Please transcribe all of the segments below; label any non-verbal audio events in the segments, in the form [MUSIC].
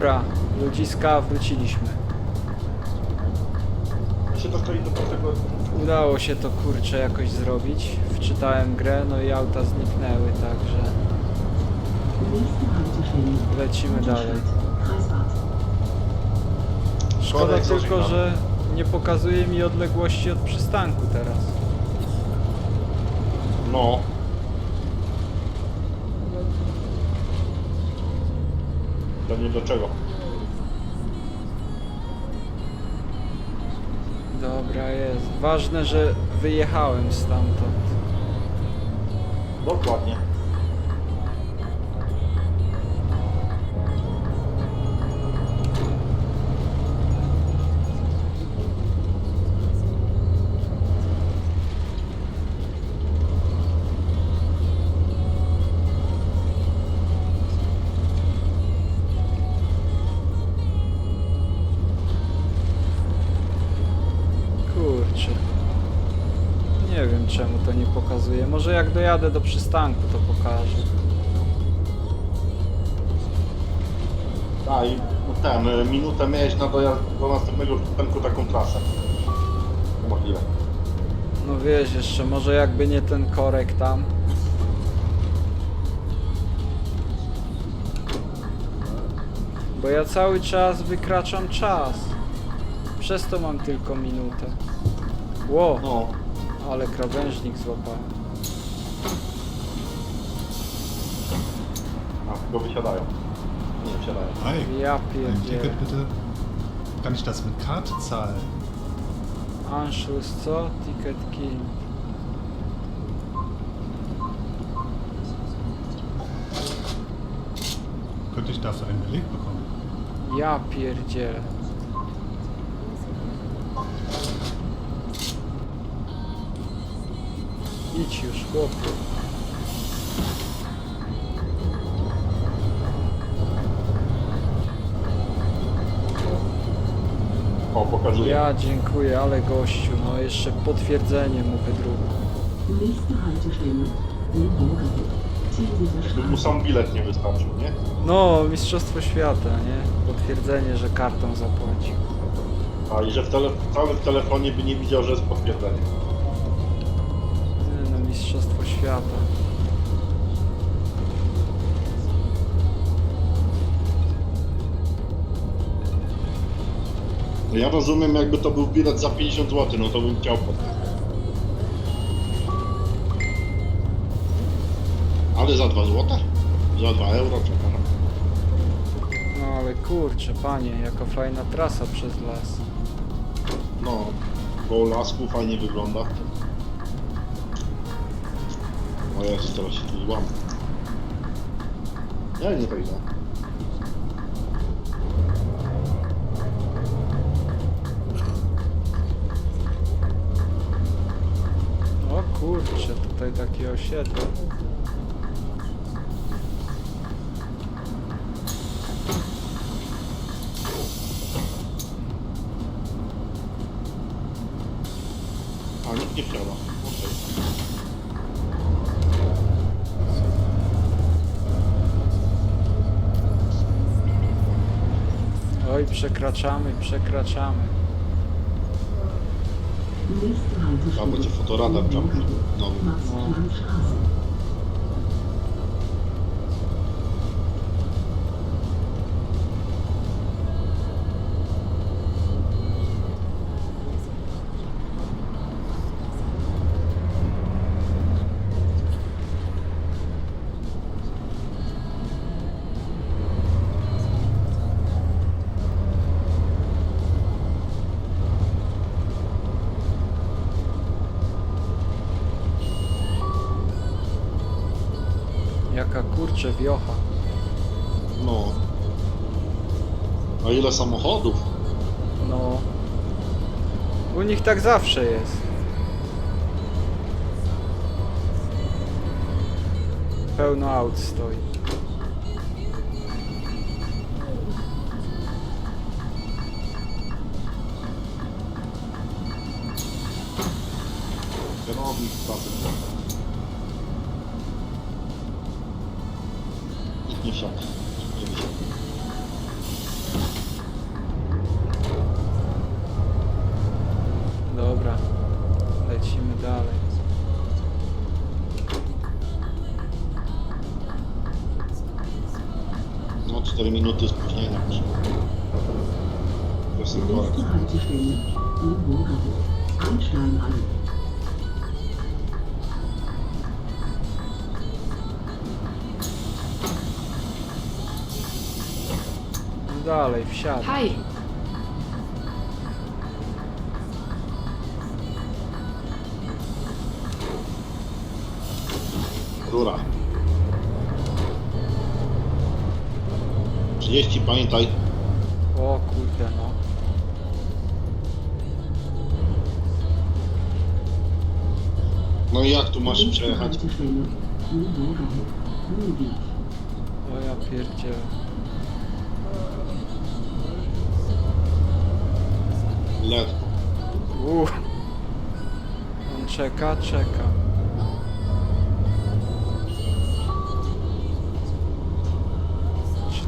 Dobra, ludziska, wróciliśmy. się to stoi do tego... Udało się to kurczę jakoś zrobić. Wczytałem grę, no i auta zniknęły, także lecimy dalej. Szkoda tylko, że nie pokazuje mi odległości od przystanku teraz. No. To nie do czego. Dobra, jest. Ważne, że wyjechałem stamtąd. Dokładnie. Wiem czemu to nie pokazuje. Może jak dojadę do przystanku to pokaże. A i ten, y, minutę miałeś na dojazd do następnego przystanku taką trasę. Możliwe. No wiesz, jeszcze może jakby nie ten korek tam. Bo ja cały czas wykraczam czas. Przez to mam tylko minutę. Ło, No. Ale krawężnik złapałem. A, tylko wysiadają. Nie, wsiadają. Hi, Ja ein pierdzielę. Ticket bitte. Kann ich das mit Karte zahlen? Anschluss co? Ticket kill. Könnte ich dafür einen Beleg bekommen? Ja pierdzielę. Idź już, chłopie. O, pokazuję. Ja dziękuję, ale gościu, no jeszcze potwierdzenie mu wydruku. Nächste Haltestelle, mu sam bilet nie wystarczył, nie? No, Mistrzostwo Świata, nie? Potwierdzenie, że kartą zapłacił. A i że w tele, cały w telefonie by nie widział, że jest potwierdzenie. Mistrzostwo Świata. Ja rozumiem, jakby to był bilet za 50 zł, no to bym chciał potwierdzenie. Ale za 2 zł? Za 2 euro, przepraszam. No ale kurczę, panie, jaka fajna trasa przez las. No, koło lasku fajnie wygląda. O Jezu, teraz się tu złam. Ja nie tak źle. O kurczę, tutaj takie osiedle. A nikt nie wsiada. Przekraczamy, przekraczamy. Nächste A Haltestelle, będzie fotoradar czapki. No, Max-Planck-Straße. Jaka kurczę wiocha. no. A ile samochodów? No. U nich tak zawsze jest. Pełno aut stoi. 4 minuty spóźnienia. proszę. Nächste Haltestelle. Einsteigen dalej, wsiadaj. Hi, 30, pamiętaj. O kurde no. No i jak tu masz przejechać? O ja pierdzielę. Ledwo. Uuu. On czeka, czeka.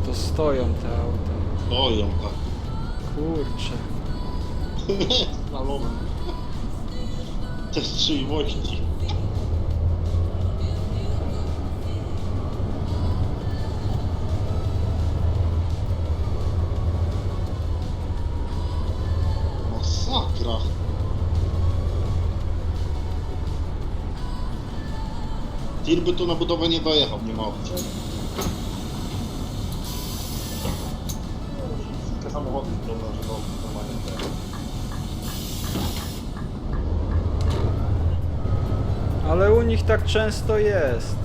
To stoją te auta? Stoją tak. Kurczę. [LAUGHS] Slalomem. Te strzeliwości. Masakra. Tir by tu na budowę nie dojechał, nie ma opcji. Że to normalnie te- Ale u nich tak często jest.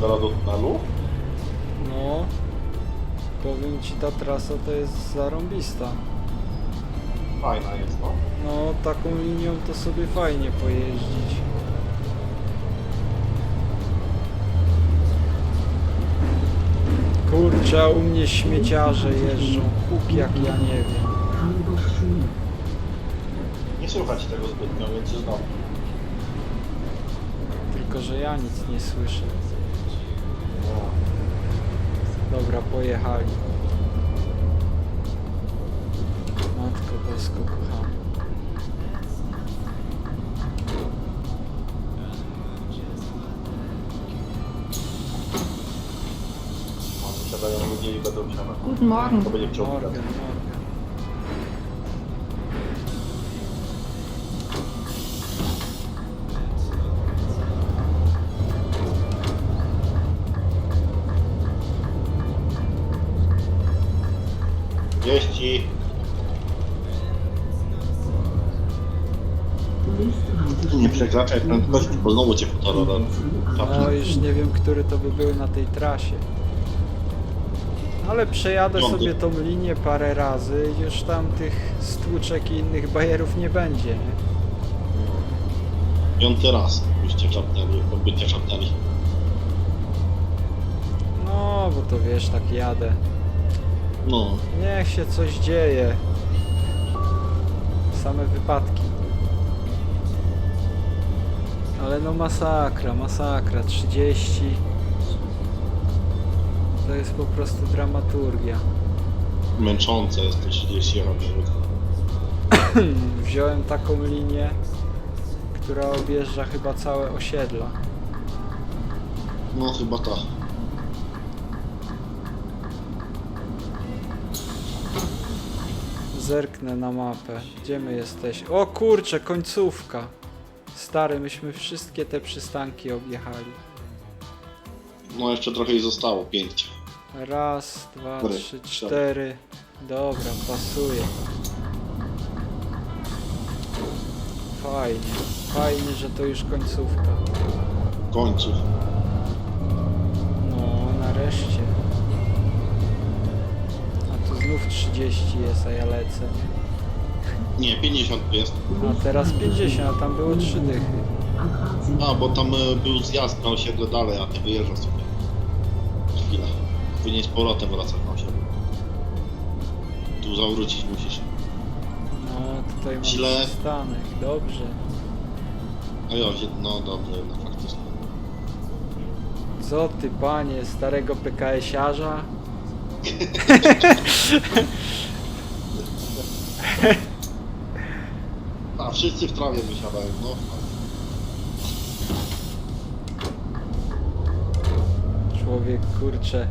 Teraz do tunelu? No. Powiem ci, ta trasa to jest zarąbista. Fajna jest, no. No, taką linią to sobie fajnie pojeździć. Kurczę, a u mnie śmieciarze jeżdżą. Huk jak ja nie wiem. Nie słychać tego zbytnio, więc jest dobrze. Tylko, że ja nic nie słyszę. Dobra, pojechali. Matko Bosko, kochana. O, Siadają ludzie i będą guten Morgen. To będzie chciał Morgan, gadać. Przekraczaj prędkości, bo znowu cię No już nie wiem, który to by był na tej trasie. Ale przejadę Piąty. sobie tą linię parę razy i już tam tych stłuczek i innych bajerów nie będzie, nie? Piąty raz byście czapnęli, byście czapnęli. No, bo to wiesz, tak jadę. No, Niech się coś dzieje. Same wypadki. Ale no masakra, masakra. 30. To jest po prostu dramaturgia. męczące jest to 30 minut. [CLEARS THROAT] Wziąłem taką linię, która objeżdża chyba całe osiedla. No chyba tak. Zerknę na mapę. Gdzie my jesteśmy? O kurczę, końcówka. Stary, myśmy wszystkie te przystanki objechali. No jeszcze trochę i zostało, 5. Raz, dwa, trzy, dobra. cztery. Dobra, pasuje. Fajnie. Fajnie, że to już końcówka. Końców. No, nareszcie. A tu znów 30 jest, a ja lecę. Nie, 50 jest. A teraz 50, a tam było 3 dychy. A, bo tam e, był zjazd na osiedle dalej, a ty wyjeżdżasz sobie. Chwilę. Powinien z powrotem wracać na osiedle. Tu zawrócić musisz. No, tutaj mam Źle. przystanek. Dobrze. A jo, no dobrze, no faktycznie. Co ty, panie, starego PKS-iarza? [LAUGHS] A, wszyscy w trawie wysiadają, no. Człowiek, kurczę,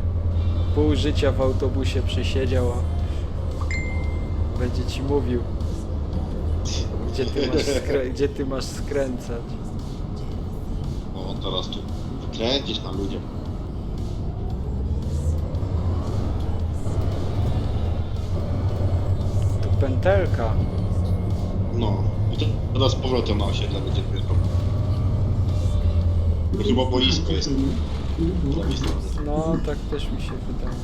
pół życia w autobusie przesiedział, a będzie ci mówił, gdzie ty masz, skrę- gdzie ty masz skręcać. O, teraz tu wykręcisz na ludziom. Tu pętelka. No. Teraz z powrotem na osiedle będzie tylko. Chyba boisko jest. No, tak też mi się wydaje.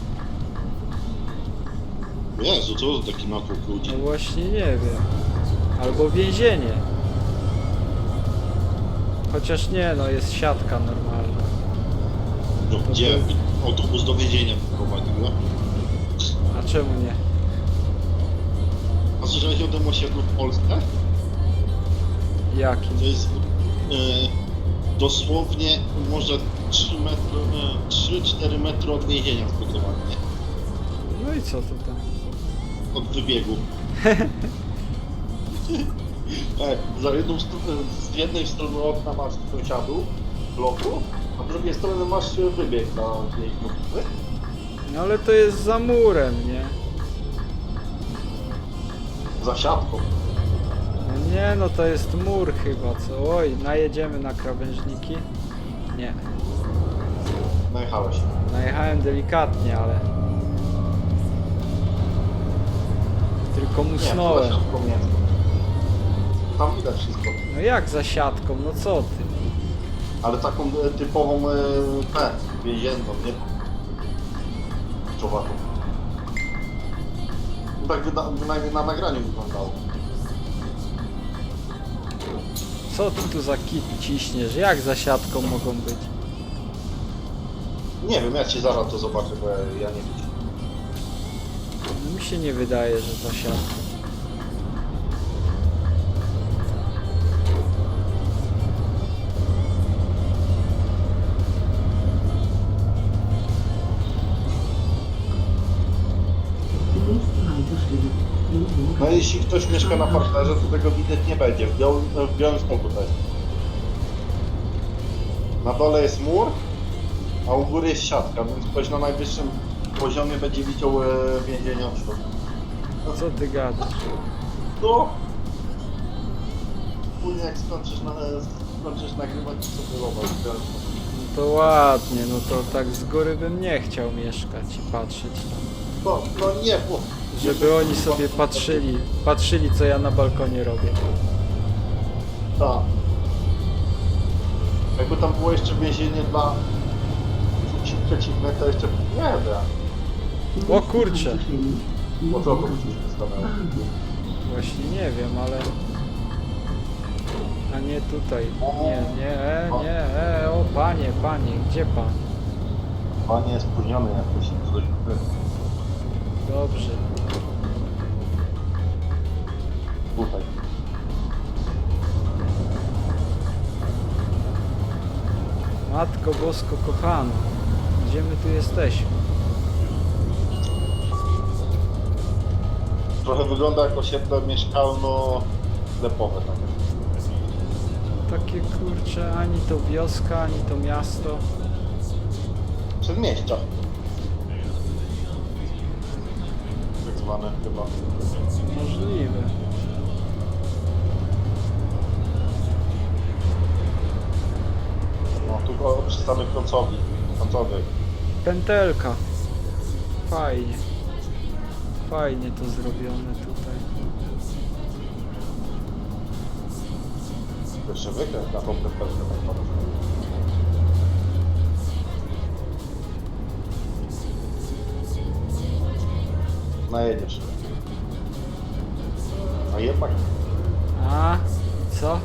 Jezu, co za taki natłok ludzi? No właśnie nie wiem. Albo więzienie. Chociaż nie, no jest siatka normalna. No, gdzie autobus do więzienia wyprowadził, no? A czemu nie? A słyszałeś o tym osiedlu w Polsce? Jaki? To jest e, dosłownie może 3 metry, e, 3-4 metry od więzienia zbudowane. No i co to tam? Od wybiegu. [LAUGHS] tak, za jedną stronę, z jednej strony okna masz sąsiadu bloku, a z drugiej strony masz e, wybieg na więźniów. No ale to jest za murem, nie? Za siatką. Nie, no to jest mur chyba, co? Oj, najedziemy na krawężniki? Nie. Najechałeś. Najechałem delikatnie, ale... Tylko to musnąłem. siatką nie. Tam widać wszystko. No jak za siatką, no co ty? Ale taką e, typową e, tę, więzienną, nie? Czowatą. No Tak wyda- na, na nagraniu wyglądało. Co ty tu za kit ciśniesz? Jak za siatką mogą być? Nie wiem, ja ci zaraz to zobaczę, bo ja, ja nie widzę. No mi się nie wydaje, że za siatką. No jeśli ktoś mieszka na parterze, to tego widać nie będzie. W białym, w białym. Na dole jest mur, a u góry jest siatka, więc ktoś na najwyższym poziomie będzie widział e, od środka. Co ty gadasz? No. Później jak skończysz, na, skończysz nagrywać, to sobie zobacz. No to ładnie, no to tak z góry bym nie chciał mieszkać i patrzeć tam. No, no nie, bo... Żeby oni sobie patrzyli, patrzyli co ja na balkonie robię. Tak. Jakby tam było jeszcze więzienie dla płci przeciwnej, to jeszcze nie wiem. O kurcze. Bo co to przecież wystanęło? Właśnie nie wiem, ale... A nie tutaj. Nie, nie, e, nie, e, o panie, panie, gdzie pan? Pan jest spóźniony jakoś. coś. Dobrze. Matko Bosko kochana, gdzie my tu jesteśmy? Trochę wygląda jak osiedle mieszkalno-sklepowe takie. Takie kurcze, ani to wioska, ani to miasto. Przedmieścia. Tak zwane chyba. Możliwe. No tu o, przystanek końcowy. końcowy. Pętelka. fajnie. Fajnie to zrobione tutaj. Jeszcze wykręt na tą prędkość tak podobno. Najedziesz. A jednak A, co?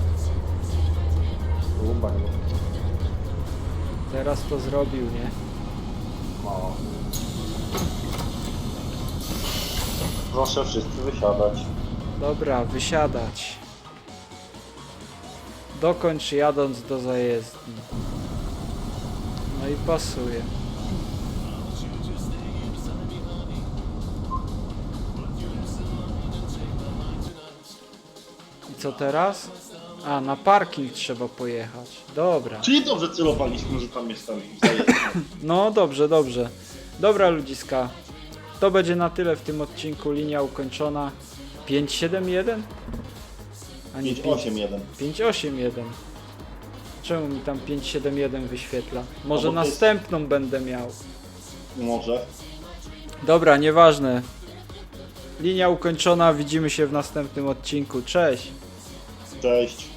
Teraz to zrobił, nie? No. Proszę wszyscy wysiadać. Dobra, wysiadać. Dokończ jadąc do zajezdni. No i pasuje. I co teraz? A, na parking trzeba pojechać. Dobra. Czyli dobrze celowaliśmy, że tam jest zajezdny. [LAUGHS] No dobrze, dobrze. Dobra ludziska. To będzie na tyle w tym odcinku. Linia ukończona. 571? A nie 581. 581. Czemu mi tam 571 wyświetla? Może No bo to jest- następną będę miał. Może. Dobra, nieważne. Linia ukończona, widzimy się w następnym odcinku. Cześć! Cześć.